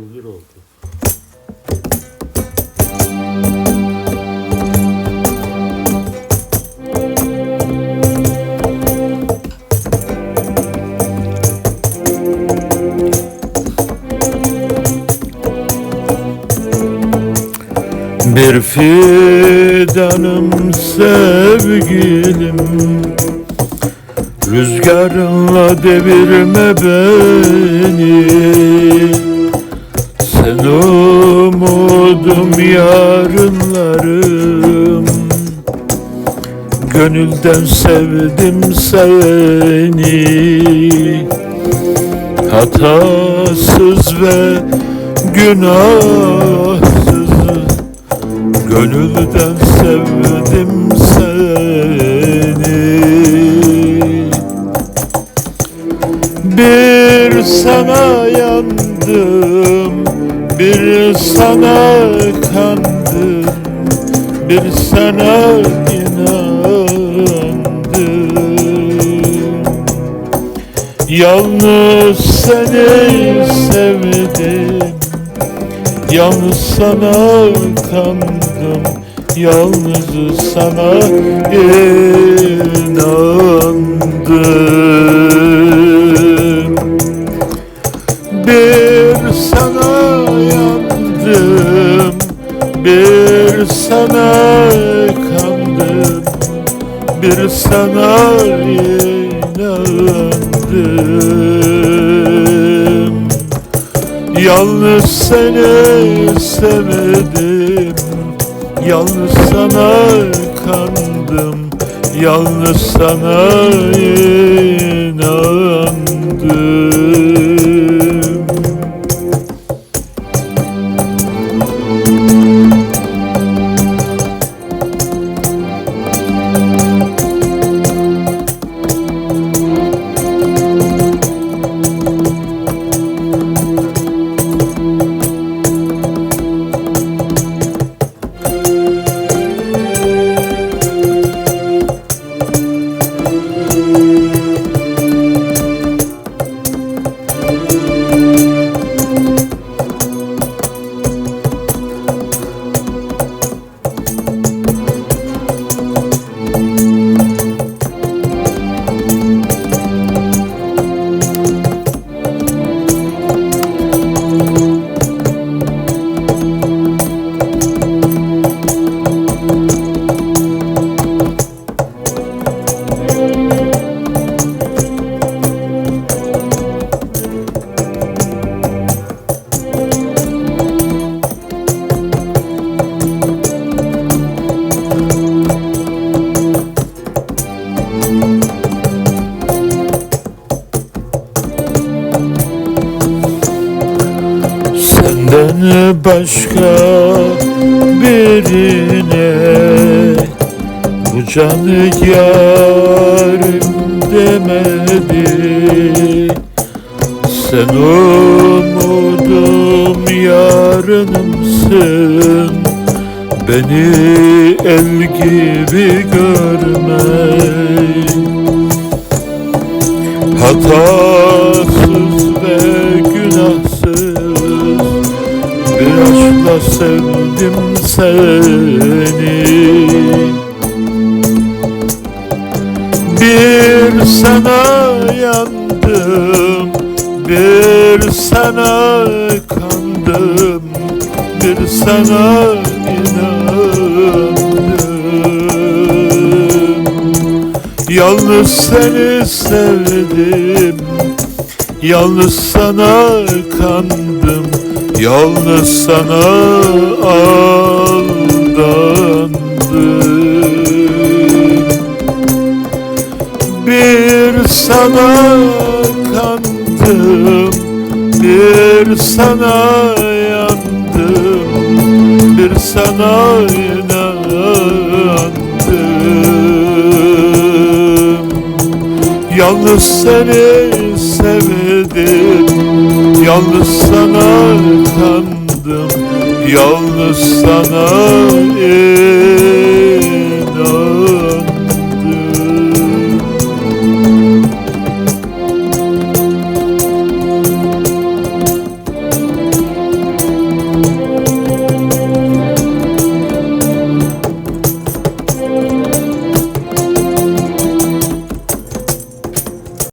Özür oldu. Bir fidanım sevgilim Rüzgarınla devirme beni umudum yarınlarım. Gönülden sevdim seni. Hatasız ve günahsız. Gönülden sevdim seni. Bir sana yandım Bir sana kandım Bir sana inandım Yalnız seni sevdim Yalnız sana kandım Yalnız sana inandım Bir sana inandım. Yalnız seni sevdim Yalnız sana kandım. Yalnız sana inandım başka birine Bu canı yarim demedi. Sen umudum yarınımsın Beni el gibi görme. Hatasız ve sevdim seni. Bir sana yandım Bir sana kandım Bir sana inandım. Yalnız seni sevdim Yalnız sana kandım Yalnız sana aldandım. Bir sana kandım Bir sana yandım Bir sana inandım. Yalnız seni sevdim Yalnız sana kandım Yalnız sana